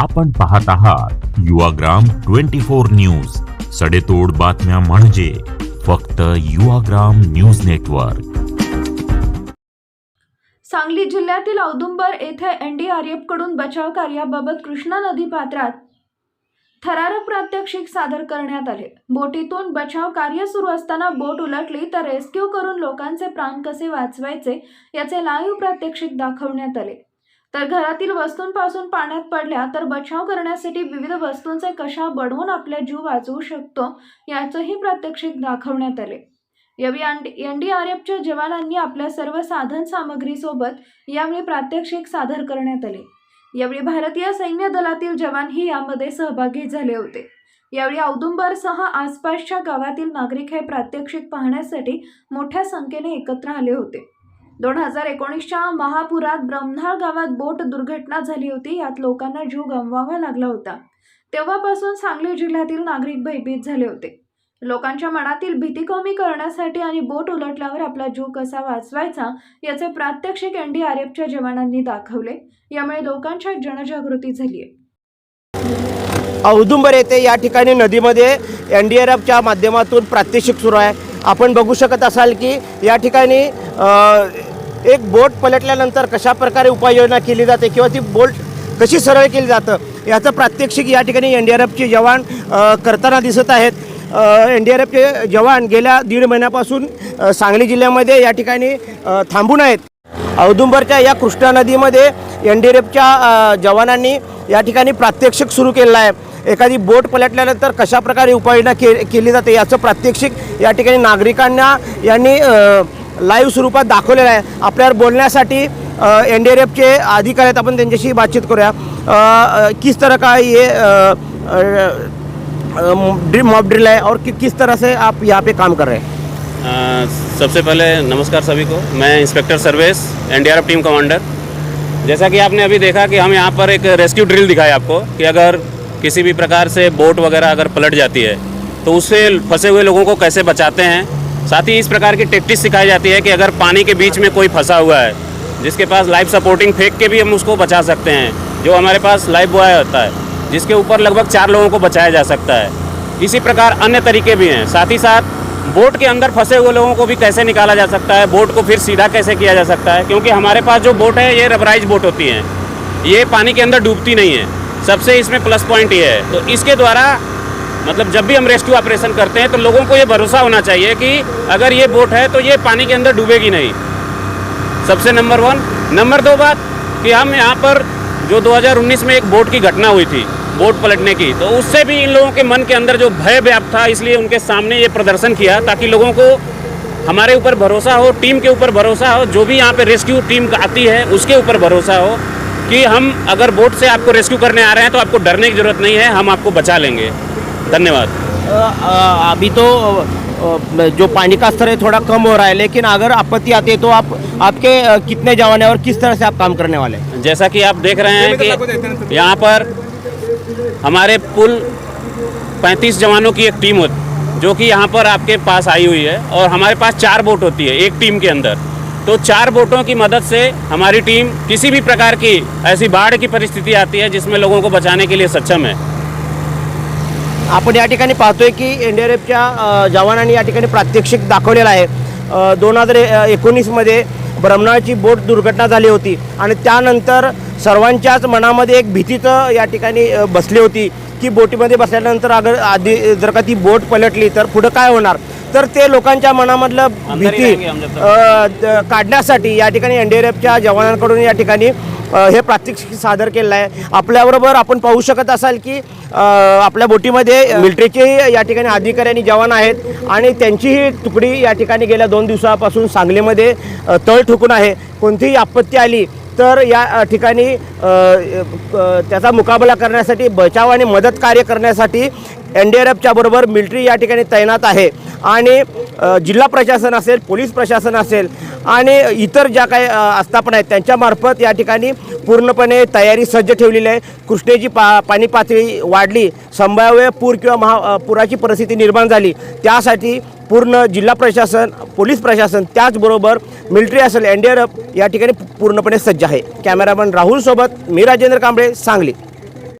आपण पाहत आहात युवाग्राम ट्वेंटी फोर न्यूज. सडेतोड बातम्या म्हणजे फक्त युवाग्राम न्यूज नेटवर्क. सांगली जिल्ह्यातील औदुंबर येथे एनडीआरएफकडून बचाव कार्याबाबत कृष्णा नदी पात्रात थरारक प्रात्यक्षिक सादर करण्यात आले. बोटीतून बचाव कार्य सुरू असताना बोट उलटली तर रेस्क्यू करून लोकांचे प्राण कसे वाचवायचे याचे लाईव्ह प्रात्यक्षिक दाखवण्यात आले. तर घरातील वस्तूंपासून पाण्यात पडल्या तर बचाव करण्यासाठी विविध वस्तूंचे कशा बनवून आपला जीव वाचवू शकतो याचंही प्रात्यक्षिक दाखवण्यात आले. यावेळी एन. डी. आर. एफच्या जवानांनी आपल्या सर्व साधन सामग्रीसोबत यावेळी प्रात्यक्षिक सादर करण्यात आले. यावेळी भारतीय सैन्य दलातील जवानही यामध्ये सहभागी झाले होते. यावेळी औदुंबरसह आसपासच्या गावातील नागरिक हे प्रात्यक्षिक पाहण्यासाठी मोठ्या संख्येने एकत्र आले होते. दोन हजार एकोणीसच्या महापुरात ब्रह्मनाळ गावात बोट दुर्घटना झाली होती. यात लोकांना जीव गमवावा लागला होता. तेव्हापासून सांगली जिल्ह्यातील नागरिक भयभीत झाले होते. लोकांच्या मनातील भीती कमी करण्यासाठी आणि बोट उलटल्यावर आपला जीव कसा वाचवायचा याचे प्रात्यक्षिक एन डी आर एफच्या जवानांनी दाखवले. यामुळे लोकांच्या जनजागृती झाली आहे औदुंबर येथे या ठिकाणी नदीमध्ये एन डी आर एफच्या माध्यमातून प्रात्यक्षिक सुरू आहे. आपण बघू शकत असाल की या ठिकाणी एक बोट पलटल्यानंतर कशा प्रकारे उपाययोजना केली जाते किंवा ती बोट कशी सरळ केली जातं याचं प्रात्यक्षिक या ठिकाणी एन डी आर एफचे जवान करताना दिसत आहेत. एन डी आर एफचे जवान गेल्या दीड महिन्यापासून सांगली जिल्ह्यामध्ये या ठिकाणी थांबून आहेत. औदुंबरच्या या कृष्णा नदीमध्ये एन डी आर एफच्या जवानांनी या ठिकाणी प्रात्यक्षिक सुरू केलेलं आहे. एखादी बोट पलटल्यानंतर कशा प्रकारे उपाययोजना के केली जाते याचं प्रात्यक्षिक या ठिकाणी नागरिकांना यांनी लाईव्ह स्वरूपात दाखवलेलं आहे. आपल्यावर बोलण्यासाठी एन डी आर एफचे अधिकारी आहेत. आपण बातचीत करूया. किस तरह का ये ड्रीम मॉब ड्रिल है और कि, किस तरह से आप यहाँ पे काम कर रहे हैं? सबसे पहले नमस्कार सभी को। मैं inspector Sarves NDRF team commander. जैसा कि आपने अभी देखा कि हम यहाँ पर एक रेस्क्यू ड्रिल दिखाया आपको कि अगर किसी भी प्रकार से बोट वगैरह अगर पलट जाती है तो उससे फंसे हुए लोगों को कैसे बचाते हैं साथ ही इस प्रकार की टेक्टिक्स सिखाई जाती है कि अगर पानी के बीच में कोई फंसा हुआ है, जिसके पास लाइफ सपोर्टिंग फेंक के भी हम उसको बचा सकते हैं, जो हमारे पास लाइफ बॉय होता है, जिसके ऊपर लगभग चार लोगों को बचाया जा सकता है। इसी प्रकार अन्य तरीके भी हैं। साथ ही साथ बोट के अंदर फंसे हुए लोगों को भी कैसे निकाला जा सकता है बोट को फिर सीधा कैसे किया जा सकता है, क्योंकि हमारे पास जो बोट है, ये रबराइज बोट होती हैं। ये पानी के अंदर डूबती नहीं है। सबसे इसमें प्लस पॉइंट ये है। तो इसके द्वारा मतलब जब भी हम रेस्क्यू ऑपरेशन करते हैं तो लोगों को ये भरोसा होना चाहिए कि अगर ये बोट है तो ये पानी के अंदर डूबेगी नहीं। सबसे नंबर वन नंबर दो बात कि हम यहाँ पर जो 2019 में एक बोट की घटना हुई थी, बोट पलटने की तो उससे भी इन लोगों के मन के अंदर जो भय व्याप्त था, इसलिए उनके सामने ये प्रदर्शन किया, ताकि लोगों को हमारे ऊपर भरोसा हो, टीम के ऊपर भरोसा हो, जो भी यहाँ पे रेस्क्यू टीम आती है, उसके ऊपर भरोसा हो कि हम अगर बोट से आपको रेस्क्यू करने आ रहे हैं तो आपको डरने की ज़रूरत नहीं है, हम आपको बचा लेंगे। धन्यवाद। अभी तो जो पानी का स्तर है थोड़ा कम हो रहा है लेकिन अगर आपत्ति आती है तो आप आपके कितने जवान हैं और किस तरह से आप काम करने वाले हैं? जैसा कि आप देख रहे हैं कि यहाँ पर हमारे कुल 35 जवानों की एक टीम होती जो कि यहाँ पर आपके पास आई हुई है और हमारे पास चार बोट होती है एक टीम के अंदर। तो चार बोटों की मदद से हमारी टीम किसी भी प्रकार की ऐसी बाढ़ की परिस्थिति आती है जिसमें लोगों को बचाने के लिए सक्षम है। आपण या ठिकाणी पाहतोय की एन डी आर एफच्या जवानांनी या ठिकाणी प्रात्यक्षिक दाखवलेलं आहे. दोन हजार एकोणीसमध्ये ब्रह्मणाची बोट दुर्घटना झाली होती आणि त्यानंतर सर्वांच्याच मनामध्ये एक भीतीचं या ठिकाणी बसली होती की बोटीमध्ये बसल्यानंतर अगर आधी जर का ती बोट पलटली तर पुढं काय होणार? तर ते लोकांच्या मनामधलं भीती काढण्यासाठी या ठिकाणी एन डी आर एफच्या जवानांकडून या ठिकाणी हे प्रात्यक्षिक सादर केलेलं आहे आपल्याबरोबर आपण पाहू शकत असाल की आपल्या बोटीमध्ये मिलिटरीचे या ठिकाणी अधिकारी आणि जवान आहेत आणि त्यांचीही तुकडी या ठिकाणी गेल्या दोन दिवसापासून सांगलीमध्ये तळ ठोकून आहे. कोणतीही आपत्ती आली तर या ठिकाणी त्याचा मुकाबला करण्यासाठी बचाव आणि मदत कार्य करण्यासाठी एन डी आर एफच्या बरोबर मिलिटरी या ठिकाणी तैनात आहे. आणि जिल्हा प्रशासन असेल पोलीस प्रशासन असेल आणि इतर ज्या काही आस्थापना आहेत त्यांच्यामार्फत या ठिकाणी पूर्णपणे तयारी सज्ज ठेवलेली आहे. कृष्णेची पा पाणी पातळी वाढली संभाव्य पूर किंवा महा पुराची परिस्थिती निर्माण झाली. त्यासाठी पूर्ण जिल्हा प्रशासन पोलीस प्रशासन त्याचबरोबर मिलिटरी असेल एन डी आर एफ या ठिकाणी पूर्णपणे सज्ज आहे. कॅमेरामन राहुलसोबत मी राजेंद्र कांबळे सांगली.